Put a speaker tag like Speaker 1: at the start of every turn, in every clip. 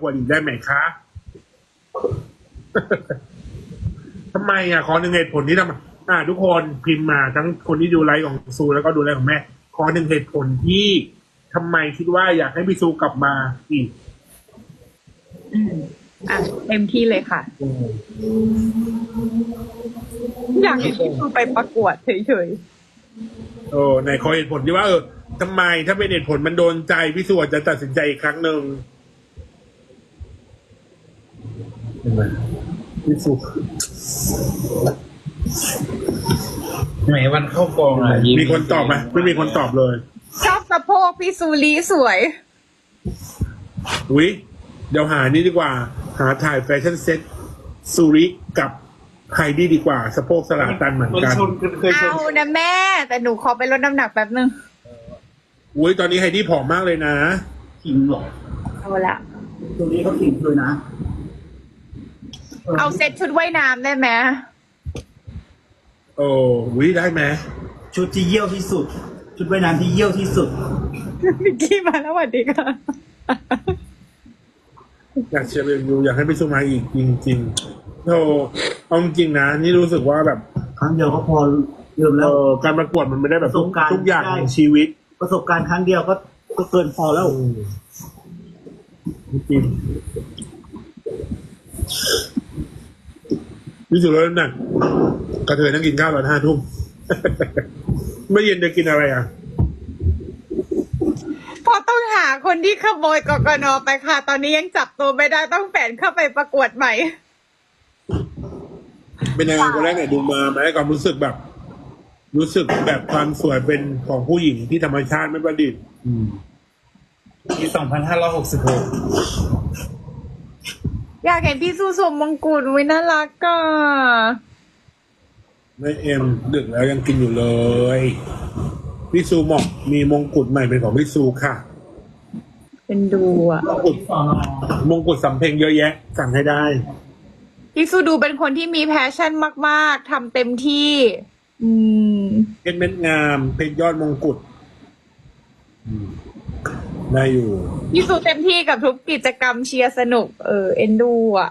Speaker 1: กว่าอีกได้ไหมคะ ทำไมอะ ขอหนึ่งเหตุผลที่ทำไมอ่า ทุกคนพิมพ์มาทั้งคนที่ดูไลฟ์ของซูแล้วก็ดูไลฟ์ของแม่ ขอหนึ่งเหตุผลที่ทำไมคิดว่าอยากให้พี่ซูกลับมาอีก
Speaker 2: อืมอะเต็มที่เลยค่ะอยากให้พี่ซูไปประกวดเฉย
Speaker 1: โอ้ในขอเหตุผลที่ว่าเออทำไมถ้าเป็นเหตุผลมันโดนใจพี่สุอาจจะตัดสินใจอีกครั้งหนึ่ง เห็นไหมพี่สุ
Speaker 3: ไหนวันเข้ากองอะยิ้
Speaker 1: มีคนตอบไหมไม่มีคนตอบเลย
Speaker 2: ๆชอบสะโพกพี่ซูรีสวย
Speaker 1: อุ้ยเดี๋ยวหานี่ดีกว่า หาถ่ายแฟชั่นเซ็ตซูริกับไฮดี้ดีกว่า สะโพกสลาตันเหมือน
Speaker 3: มัน
Speaker 1: กัน
Speaker 3: ชนกันเคยชน
Speaker 2: เอานะแม่ แต่หนูขอไปลดน้ำหนักแป๊บนึง
Speaker 1: อุ้ยตอนนี้ไฮดี้ผอมมากเลยนะ
Speaker 4: ขิงเหรอ
Speaker 2: เอาละ
Speaker 4: ตรงนี้เขาขิงเลยนะ
Speaker 2: เอาเซ็ตชุดว่ายน้ำได้ไหม
Speaker 1: โอ้อุ้ยได้ไหม
Speaker 4: ชุดที่เยี่ยวที่สุด ชุดว่ายน้ำที่เยี่ยวที่สุด
Speaker 2: มิกกี้มาแล้วสวัสดีค่ะ
Speaker 1: อยากเชียร์เรวิวอยากให้พี่สุมาอีกจริงๆโอ้เอาจริงๆนะ นี่รู้สึกว่าแบบ
Speaker 4: ครั้งเดียวก็พอเริ่ม
Speaker 1: เอ
Speaker 4: แล้ว
Speaker 1: อการประกวดมันไม่ได้แบบทุก
Speaker 4: ประสบการณ์
Speaker 1: ทุกอย่าง
Speaker 4: ใช่
Speaker 1: ของชีวิต
Speaker 4: ประสบการณ์ครั้งเดียวก็ก็เกินพอแล้ว
Speaker 1: จริง พี่สุแล้วน่ะกระเทยนั่งกินข้าวตอนห้าทุ่มเมื่อเย็นจะกินอะไรอะ
Speaker 2: เพอต้องหาคนที่ขโมยกกนไปค่ะ ตอนนี้ยังจับตัวไม่ได้ต้องแฝนเข้าไปประกวดใหม่
Speaker 1: เป็นยังไงคนแรกเนี่ยดูมาไหมความรู้สึกแบบ รู้สึกแบบความสวยเป็นของผู้หญิงที่ธรรมชาติไม่ประดิษฐ์อืม
Speaker 3: ปีส องพันห้าร้อยหกสิบหก
Speaker 2: อยากเห็นพี่ซูสวมมงกุฎวิน่ารักก็
Speaker 1: ไม่เอ็มดึกแล้วยังกินอยู่เลยพี่ซูบอกมีมงกุฎใหม่เป็นของพี่ซูค่ะ
Speaker 2: เป็นดูอะ
Speaker 1: มงกุฎมงกุฎสำเพ็งเยอะแยะ สั่งให้ได้
Speaker 2: พี่ซูดูเป็นคนที่มีแพชชั่นมาก ๆทำเต็มที่ อืม
Speaker 1: เพชรเม็ดงามเพชรยอดมงกุฎอืม ได้อยู่
Speaker 2: พี่ซูเต็มที่กับทุกกิจกรรมเชียร์สนุก เออ เอ็นดูอะ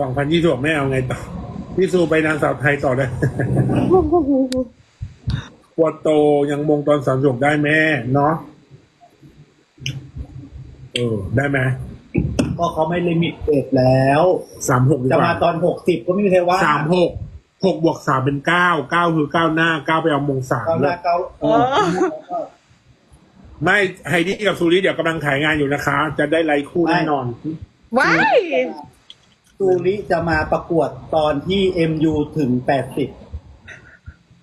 Speaker 1: สองพันยี่สิบไม่เอาไงต่อ พี่ซูไปนางสาวไทยต่อได้ ปวดโตยังมงตอนสามจบได้แม่เนาะ เออ ได้ไหม
Speaker 4: ก็เขาไม่ลิมิตเอกแล้ว
Speaker 1: สามหกดี
Speaker 4: จะ
Speaker 1: กว่า
Speaker 4: มาตอนหกสิบก็ไม่มีใครว่า
Speaker 1: สามหกหกบวกสามเป็นเก้าเก้าคือเก้าหน้าเก้าไปเอามงสาม
Speaker 4: เก้าหน้าเก้าเออ
Speaker 1: ไม่ไฮดี้กับซูริเดี๋ยวกำลังถ่ายงานอยู่นะคะ จะได้ไลค์คู่แน่นอน
Speaker 2: ว้าย
Speaker 4: ตูริจะมาประกวดตอนที่เอ็มยูถึงแปดสิบ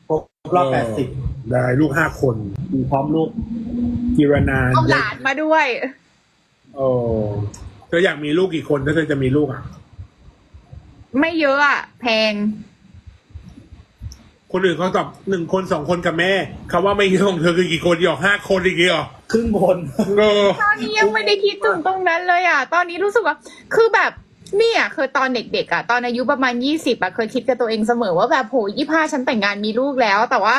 Speaker 4: ครบรอบแปดสิบ
Speaker 1: ได้ลูกห้าคน
Speaker 4: พร้อมลูก
Speaker 1: กิรนา
Speaker 2: เอาหลานมาด้วย
Speaker 1: โอ้เธออยากมีลูกกี่คนถ้าเธอจะมีลูกอะ
Speaker 2: ไม่เยอะอะ แพง
Speaker 1: คนอื่นเขาตอบหนึ่งคนสองคนกับแม่คำว่าไม่เยอะของเธอคือกี่คนหยอกห้าคนอีกเหรอ
Speaker 4: ครึ่งบน
Speaker 1: เออ
Speaker 2: ตอนนี้ยังไม่ได้คิดถึงตรงนั้นเลยอะ ตอนนี้รู้สึกว่า คือแบบเนี่ยคือตอนเด็กๆอะ ตอนอายุประมาณยี่สิบอะเคยคิดกับตัวเองเสมอว่าแบบโหยี่ห้าฉันแต่งงานมีลูกแล้ว แต่ว่า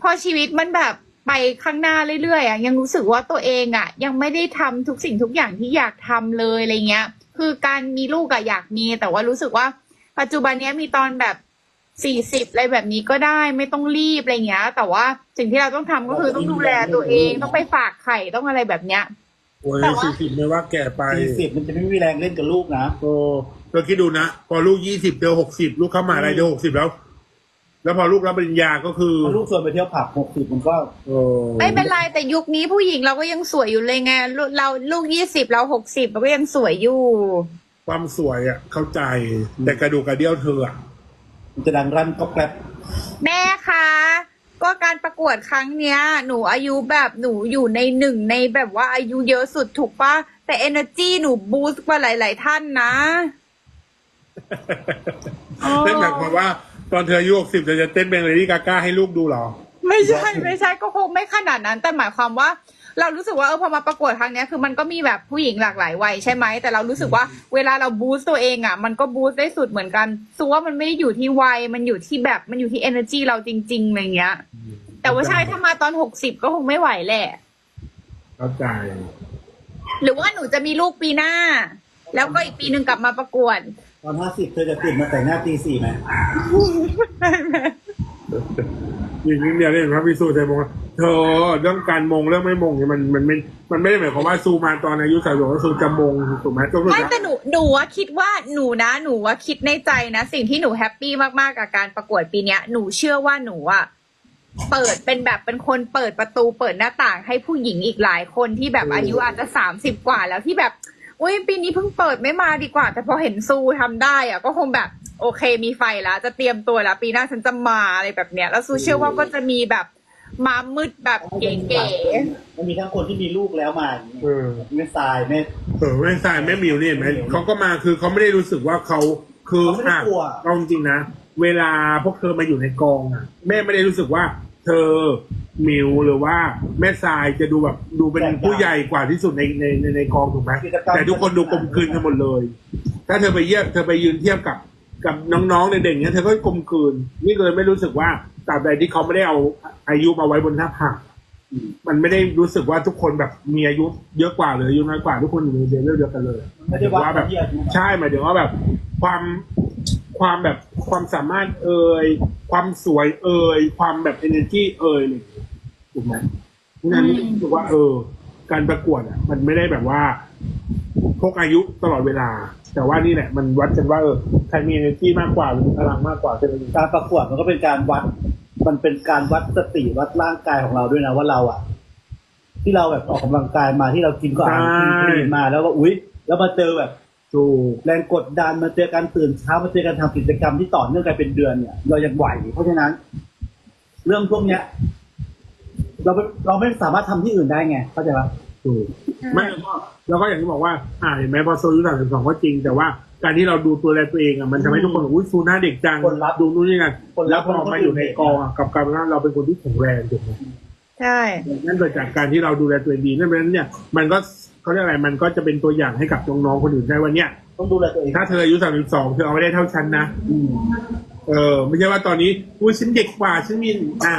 Speaker 2: พอชีวิตมันแบบไปข้างหน้าเรื่อยๆอะยังรู้สึกว่าตัวเองอะ ยังไม่ได้ทำทุกสิ่งทุกอย่างที่อยากทำเลยอะไรเงี้ย คือการมีลูกอะอยากมี แต่ว่ารู้สึกว่า ปัจจุบันเนี้ยมีตอนแบบ สี่สิบอะไรแบบนี้ก็ได้ไม่ต้องรีบอะไรเงี้ย แต่ว่าสิ่งที่เราต้องทำก็คือต้องดูแลตัวเองต้องไปฝากไข่ต้องอะไรแบบเนี้ย
Speaker 1: โอ้ย
Speaker 2: แต่ว่า
Speaker 1: สี่สิบไม่ว่าแก่ไป
Speaker 4: สี่สิบมันจะไม่มีแรงเล่นกับลูกนะ
Speaker 1: โอ้เราคิดดูนะ พอลูกยี่สิบเดือนหกสิบลูกเข้ามหาอะไรเดือนหกสิบแล้ว แล้วพอลูกรับปริญญาก็คือ
Speaker 4: พอลูกชวนไปเที่ยวผับหกสิบมันก็
Speaker 1: โอ้
Speaker 2: ไม่เป็นไรแต่ยุคนี้ผู้หญิงเราก็ยังสวยอยู่เลยไงลูกเราลูกยี่สิบเราหกสิบเราก็ยังสวยอยู่
Speaker 1: ความสวยอะเข้าใจแต่กระดูกกระเดี่ยวเธออะ
Speaker 4: มันจะดังรั่นก็แกรบ
Speaker 2: แม่คะ ก็การประกวดครั้งเนี้ย หนูอายุแบบหนูอยู่ในหนึ่งในแบบว่าอายุเยอะสุดถูกปะแต่ energy หนูบูสต์กว่าหลาย ๆ ท่านนะอ๋อ
Speaker 1: นั่นหมายความว่า ตอนเธออายุหกสิบเธอจะเต้นเป็นเลดี้กาก้าให้ลูกดูเหรอ
Speaker 2: ไม่ใช่ไม่ใช่ก็คงไม่ขนาดนั้น แต่หมายความว่า เรารู้สึกว่าเออพอมาประกวดครั้งเนี้ยคือมันก็มีแบบผู้หญิงหลากหลายวัยใช่ไหมแต่เรารู้สึกว่าเวลาเราบูสต์ตัวเองอะมันก็บูสต์ได้สุดเหมือนกันสูว่ามันไม่ได้อยู่ที่วัยมันอยู่ที่แบบมันอยู่ที่ energy เราจริงๆอะไรเงี้ย แต่ว่าใช่ถ้ามาตอนหกสิบก็คงไม่ไหวแหละ
Speaker 1: เข้าใจ
Speaker 2: หรือว่าหนูจะมีลูกปีหน้า แล้วก็อีกปีหนึ่งกลับมาประกวด
Speaker 4: ตอนห้าสิบเธอจะตื่นมาแต่งหน้าตีสี่ไหม
Speaker 1: อีกนิดเดียวเนี่ยเห็นว่าพี่ซูใจมองว่า เธอเรื่องการมงเรื่องไม่มงเนี่ยมันมันไม่มันไม่ได้หมายความว่าซูมาตอนอายุสามสิบแล้วซูจะมงถูกไหมก็คือ
Speaker 2: ไม่แต่หนูหนูว่าคิดว่าหนูนะ หนูว่าคิดในใจนะ สิ่งที่หนูแฮปปี้มากๆกับการประกวดปีเนี้ย หนูเชื่อว่าหนูอะเปิดเป็นแบบเป็นคนเปิดประตูเปิดหน้าต่างให้ผู้หญิงอีกหลายคนที่แบบอายุอาจจะสามสิบกว่าแล้วที่แบบอุ้ยปีนี้เพิ่งเปิดไม่มาดีกว่า แต่พอเห็นซูทำได้อะก็คงแบบโอเคมีไฟแล้วจะเตรียมตัวแล้ว ปีหน้าฉันจะมาอะไรแบบเนี้ย แล้วซูเชื่อว่าก็จะมีแบบ มามืดแบบเก๋
Speaker 4: มันมีทั้งคนที่มีลูกแล้วมาอย่างนี้
Speaker 1: เออ
Speaker 4: ไม่ทรายไม่
Speaker 1: เออแม่ทรายแม่มิวเนี่ยเห็นไหมเขาก็มาคือเขาไม่ได้รู้สึกว่าเขาคือ
Speaker 4: เขาไม่ได้
Speaker 1: อะ
Speaker 4: กลัว
Speaker 1: เอาจริงๆนะ เวลาพวกเธอมาอยู่ในกองอะ แม่ไม่ได้รู้สึกว่า เธอมิวหรือว่าแม่ทรายจะดูแบบดูเป็นผู้ใหญ่กว่าที่สุดในในในในกองถูกไหมแต่ทุกคนดูกลมกลืนกันหมดเลย ถ้าเธอไปเยี่ยมเธอไปยืนเทียบกับ กับน้องๆเด็กๆเนี่ยเธอก็กลมกลืนนี่เลยไม่รู้สึกว่าตราบใดที่เขาไม่ได้เอาอายุมาไว้บนหน้าผากมันไม่ได้รู้สึกว่าทุกคนแบบมีอายุเยอะกว่าหรืออายุน้อยกว่าทุกคนอยู่ในเลเวลเดียวกันเลย
Speaker 4: ไม่ได้ว่า
Speaker 1: ว่าแบบใช่หมายถึงว่าแบบความความแบบความสามารถเอ่ยความสวยเอ่ยความแบบ energy เอ่ยเลยถูกไหมเพราะฉะนั้นรู้สึกว่า เออ การประกวดอะ มันไม่ได้แบบว่าพกอายุตลอดเวลา แต่ว่านี่แหละมันวัดกันว่าเออใครมี energy มากกว่าหรือมีพลังมากกว่าใช่ไหม
Speaker 4: การประกวดมันก็เป็นการวัด มันเป็นการวัดสติวัดร่างกายของเราด้วยนะว่าเราอะ ที่เราแบบออกกำลังกายมาที่เรากินก็อ่านกินคลีนมาแล้วก็อุ๊ย แล้วมาเจอแบบ
Speaker 1: ถูก
Speaker 4: แรงกดดันมาเจอการตื่นเช้ามาเจอการทำกิจกรรมที่ต่อเนื่องกันเป็นเดือนเนี่ย เรายังไหวเพราะฉะนั้น เรื่องพวกเนี้ย เราไม่เราไม่สามารถทำที่อื่นได้ไงเข้าใจปะ
Speaker 1: ถูกไม่แล้วก็แล้วก็อย่างที่บอกว่า อ่าเห็นไหมพอโซอายุสามสิบสองก็จริง แต่ว่าการที่เราดูตัวแลตัวเองอะมันทำให้ทุกคนบอกอุ้ยซูหน้าเด็กจัง
Speaker 4: คนรับ
Speaker 1: ดูนู่นนี่นั่น
Speaker 4: คนรับ
Speaker 1: แล้วพอมาอยู่ในกองอะกับการว่าเราเป็นคนที่แข็งแรงถูกไหม
Speaker 2: ๆใช่
Speaker 1: นั่นเกิดจากการที่เราดูแลตัวเองดีนั่นเพราะฉะนั้นเนี่ยมันก็เขาเรียกอะไรมันก็จะเป็นตัวอย่างให้กับน้องๆคนอื่นได้ว่าเนี่ย
Speaker 4: ต้องดูแลตัวเอง
Speaker 1: ถ้าเธออายุสามสิบสองเธอเอาไม่ได้เท่าฉันนะ
Speaker 4: อืม
Speaker 1: เออไม่ใช่ว่าตอนนี้อุ้ยฉันเด็กกว่าฉันมีอะ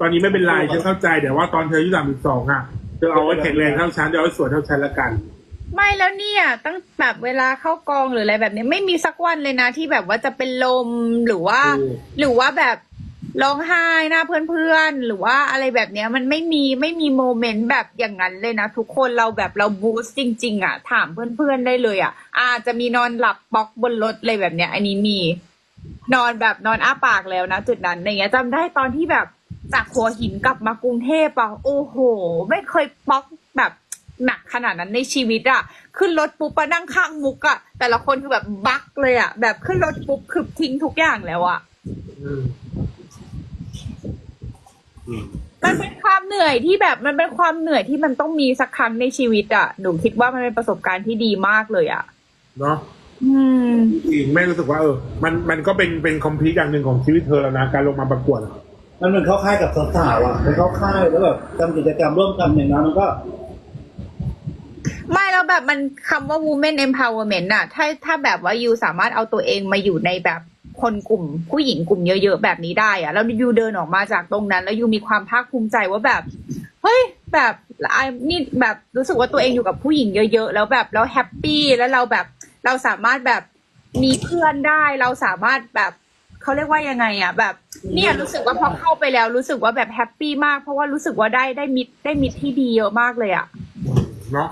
Speaker 1: ตอนนี้ไม่เป็นไรฉันเข้าใจแต่ว่าตอนเธออายุสามสิบสองอะ เธอเอาไว้แข็งแรงเท่าฉันเธอเอาไว้สวยเท่าฉันละกัน
Speaker 2: ไม่แล้วเนี่ยตั้งแบบเวลาเข้ากองหรืออะไรแบบเนี้ยไม่มีสักวันเลยนะที่แบบว่าจะเป็นลมหรือว่า
Speaker 1: ถูก
Speaker 2: หรือว่าแบบร้องไห้หน้าเพื่อนๆหรือว่าอะไรแบบเนี้ยมันไม่มีไม่มีโมเมนต์แบบอย่างนั้นเลยนะทุกคนเราแบบเราบูสต์จริง ๆ อะ ถามเพื่อนๆได้เลยอะ อาจจะมีนอนหลับป๊อกบนรถเลยแบบเนี้ย อันนี้มี นอนแบบนอนอ้าปากแล้วนะจุดนั้นอย่างเงี้ยจำได้ตอนที่แบบ จากหัวหินกลับมากรุงเทพอะโอ้โห ไม่เคยป๊อกแบบหนักขนาดนั้นในชีวิตอะขึ้นรถปุ๊บไปนั่งข้างมุกอะแต่ละคนคือแบบบักเลยอะแบบขึ้นรถปุ๊บคือทิ้งทุกอย่างแล้วอะ
Speaker 1: อืมอืม
Speaker 2: มันเป็นความเหนื่อยที่แบบมันเป็นความเหนื่อยที่มันต้องมีสักครั้งในชีวิตอะหนูคิดว่ามันเป็นประสบการณ์ที่ดีมากเลยอะ
Speaker 1: เนาะ
Speaker 2: อืม
Speaker 1: จริงแม่รู้สึกว่าเออมันมันก็เป็นเป็นคอมพลีทอย่างหนึ่งของชีวิตเธอแล้วนะการลงมาประกวดอะ
Speaker 4: มันเหมือนเข้าค่ายกับสาวๆอะมันเข้าค่ายแล้วแบบทำกิจกรรมร่วมกันอย่างนั้นมันก็
Speaker 2: ไม่แล้วแบบมันคำว่า women empowerment น่ะ ถ้าถ้าแบบว่ายูสามารถเอาตัวเองมาอยู่ในแบบคนกลุ่ม ผู้หญิงกลุ่มเยอะๆแบบนี้ได้อะแล้วยูเดินออกมาจากตรงนั้น แล้วยูมีความภาคภูมิใจว่าแบบ เฮ้ย แบบไอ้นี่แบบรู้สึกว่าตัวเองอยู่กับผู้หญิงเยอะๆ แล้วแบบแล้วแฮปปี้แล้วเราแบบเราสามารถแบบมีเพื่อนได้ เราสามารถแบบ เขาเรียกว่ายังไงอะแบบ เนี่ยรู้สึกว่าพอเข้าไปแล้วรู้สึกว่าแบบแฮปปี้มากเพราะว่ารู้สึกว่าได้ได้มิตรได้มิตรที่ดีเยอะมากเลยอะ
Speaker 1: เนาะ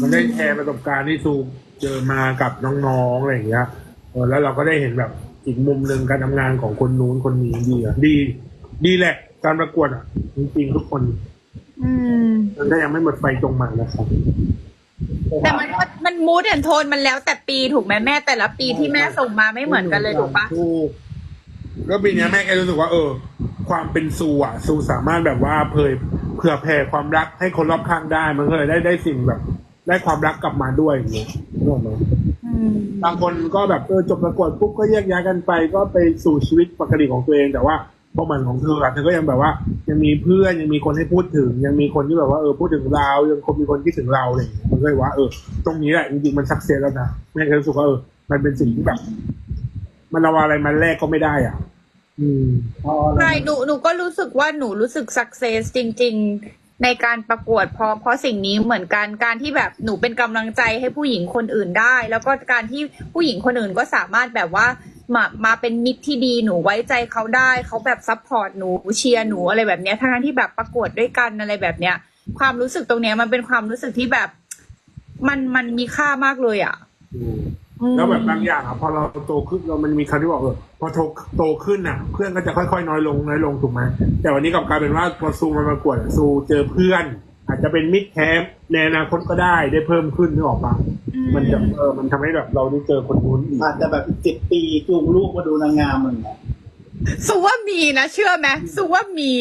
Speaker 1: มันได้แชร์ประสบการณ์ที่ซูเจอมากับน้องๆอะไรอย่างเงี้ยเออแล้วเราก็ได้เห็นแบบอีกมุมหนึ่งการทำงานของคนนู้นคนนี้ดีอะดี ดีแหละ การประกวดอะจริงๆทุกคน
Speaker 2: อืม
Speaker 1: มันก็ยังไม่หมดไฟตรงมันนะครับ
Speaker 2: แต่มันก็มันมูดแอนโทนมันแล้วแต่ปีถูกไหมแม่แต่ละปีที่แม่ส่งมาไม่เหมือนกันเลยถูกปะ
Speaker 1: ถูก ก็ปีเนี้ยแม่แค่รู้สึกว่า เออ ความเป็นซูอะซูสามารถแบบว่าเผยเผื่อแผ่ความรักให้คนรอบข้างได้มันก็เลยได้ได้สิ่งแบบ ได้ความรักกลับมาด้วยอย่างเงี้ยนึกออกไหม
Speaker 2: อืม
Speaker 1: บางคนก็แบบเออจบประกวดปุ๊บก็แยกย้ายกันไป ก็ไปสู่ชีวิตปกติของตัวเอง แต่ว่าพอมันของเธออะเธอก็ยังแบบว่า ยังมีเพื่อนยังมีคนให้พูดถึง ยังมีคนที่แบบว่าเออพูดถึงเรา ยังคงมีคนคิดถึงเราอะไรอย่างเงี้ยมันก็เลยว่าเออตรงนี้แหละจริงๆมันสักเซสแล้วนะแม่ก็รู้สึกว่าเออมันเป็นสิ่งที่แบบ มันเอาอะไรมาแลกก็ไม่ได้อะ อืม
Speaker 4: พออะไร
Speaker 2: ใช่หนูหนูก็รู้สึกว่าหนูรู้สึกสักเซสจริง ๆ ในการประกวดเพราะเพราะสิ่งนี้เหมือนกันการที่แบบหนูเป็นกำลังใจให้ผู้หญิงคนอื่นได้ แล้วก็การที่ผู้หญิงคนอื่นก็สามารถแบบว่ามามาเป็นมิตรที่ดีหนูไว้ใจเขาได้เขาแบบซัพพอร์ตหนูเชียร์หนูอะไรแบบเนี้ยทั้งๆที่แบบประกวดด้วยกันอะไรแบบเนี้ย ความรู้สึกตรงเนี้ยมันเป็นความรู้สึกที่แบบ มันมันมีค่ามากเลยอะ
Speaker 1: อืม
Speaker 2: อืม
Speaker 1: แล้วแบบบางอย่างอะพอเราโตขึ้นเรามันมีคำที่บอกเออพอโตโตขึ้นอะ เพื่อนก็จะค่อยๆ น้อยลงน้อยลงถูกไหมแต่วันนี้กลับกลายเป็นว่าพอซูมาประกวดซูเจอเพื่อน อาจจะเป็นมิตรแท้ในอนาคตก็ได้ได้เพิ่มขึ้นนึกออกปะ
Speaker 2: อื
Speaker 1: มันจะเออมันทำให้แบบเราได้เจอคนนู้นอีก
Speaker 4: อาจจะแบบอีกสิบปีจูงลูกมาดูนางงามอะไรอย่างเงี้ย
Speaker 2: สูว่ามีนะเชื่อไหมสูว่ามี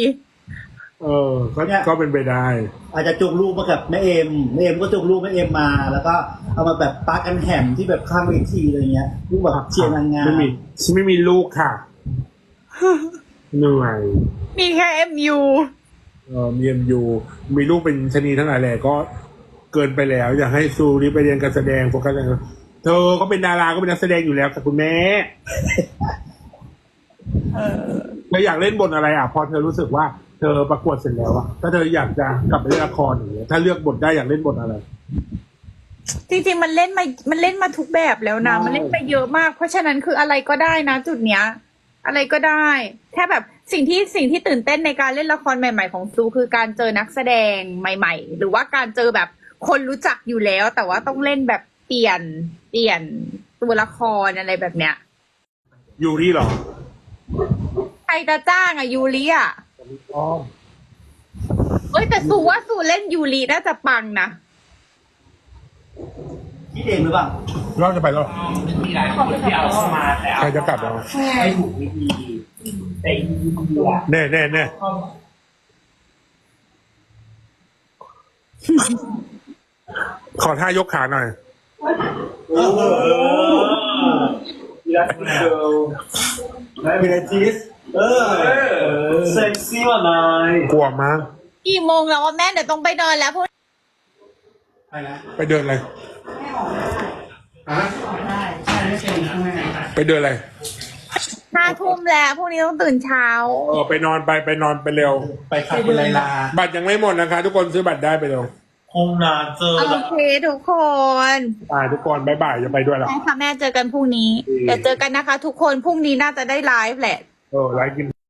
Speaker 1: เออก็ก็เป็นไปได้
Speaker 4: อาจจะจูงลูกมากับแม่เอ็มแม่เอ็มก็จูงลูกแม่เอ็มมา แล้วก็เอามาแบบปากันแหมที่แบบข้างเวทีอะไรเงี้ยลูกแบบเชียร์นางงาม
Speaker 1: ไม่มีฉันไม่มีลูกค่ะ เหนื่อย
Speaker 2: มีแค่เอ็มยู
Speaker 1: เออมีเอ็มยูมีลูกเป็นชะนีทั้งหลายแหล่ก็เกินไปแล้ว อยากให้ซูนี่ไปเรียนการแสดงโฟกัสการเธอก็เป็นดาราก็เป็นนักแสดงอยู่แล้วค่ะคุณแม่เธออยากเล่นบทอะไรอะ พอเธอรู้สึกว่า เธอประกวดเสร็จแล้วอะถ้าเธออยากจะกลับไปเล่นละครอย่างเงี้ยถ้าเลือกบทได้อยากเล่นบทอะไร
Speaker 2: จริงๆ มันเล่นมา มันเล่นมาทุกแบบแล้วนะ
Speaker 1: ใช่
Speaker 2: มันเล่นไปเยอะมาก เพราะฉะนั้นคืออะไรก็ได้นะ จุดเนี้ย อะไรก็ได้ แค่แบบสิ่งที่สิ่งที่ตื่นเต้นในการเล่นละครใหม่ ๆ ของซูคือการเจอนักแสดงใหม่ ๆ หรือว่าการเจอแบบคนรู้จักอยู่แล้ว แต่ว่าต้องเล่นแบบเปลี่ยนเปลี่ยนตัวละครอะไรแบบเนี้ย
Speaker 1: ยูรี่เหรอ
Speaker 2: ใครจะจ้างอะยูริอะ
Speaker 1: อ้อม
Speaker 2: เอ้ยแต่ซูว่าซูเล่นยูริน่าจะปังนะ
Speaker 4: คิดเองหรือเปล่า
Speaker 1: เราจะไปแล้วเหรอ
Speaker 3: มีหลายคนที่เอาเข้ามาแต่
Speaker 1: ใครจะกลับแล้ว
Speaker 3: ไม่ถูกวิธีแต่อีกอะ
Speaker 1: แน่แน่แน่ขอท่ายกขาหน่อย
Speaker 3: มีรักเดิม
Speaker 4: เบจิส เออเซ็กซี่ว่ะนาย
Speaker 1: กลัวมาก
Speaker 2: กี่โมงแล้วอะแม่เดี๋ยวต้องไปนอนแล้วพวก
Speaker 4: ไปนะ
Speaker 1: ไปเดินอะไรไปเดินอะไร
Speaker 2: ห้าทุ่มแล้วพรุ่งนี้ต้องตื่นเช้า
Speaker 1: เออไปนอนไปไปนอนไปเร็ว
Speaker 3: ไปค่ะคุณไลลา
Speaker 1: บัตรยังไม่หมดนะคะ ทุกคนซื้อบัตรได้ไปเร็ว
Speaker 3: คงนานเจอ
Speaker 2: โอเคทุกคน
Speaker 1: ตายทุกคนบายบายจะไปด้วยเหรอ
Speaker 2: ใช่ค่ะแม่เจอกันพรุ่งนี้
Speaker 1: อืม
Speaker 2: เดี๋ยวเจอกันนะคะ ทุกคนพรุ่งนี้น่าจะได้ไลฟ์แหละ
Speaker 1: Oh, like in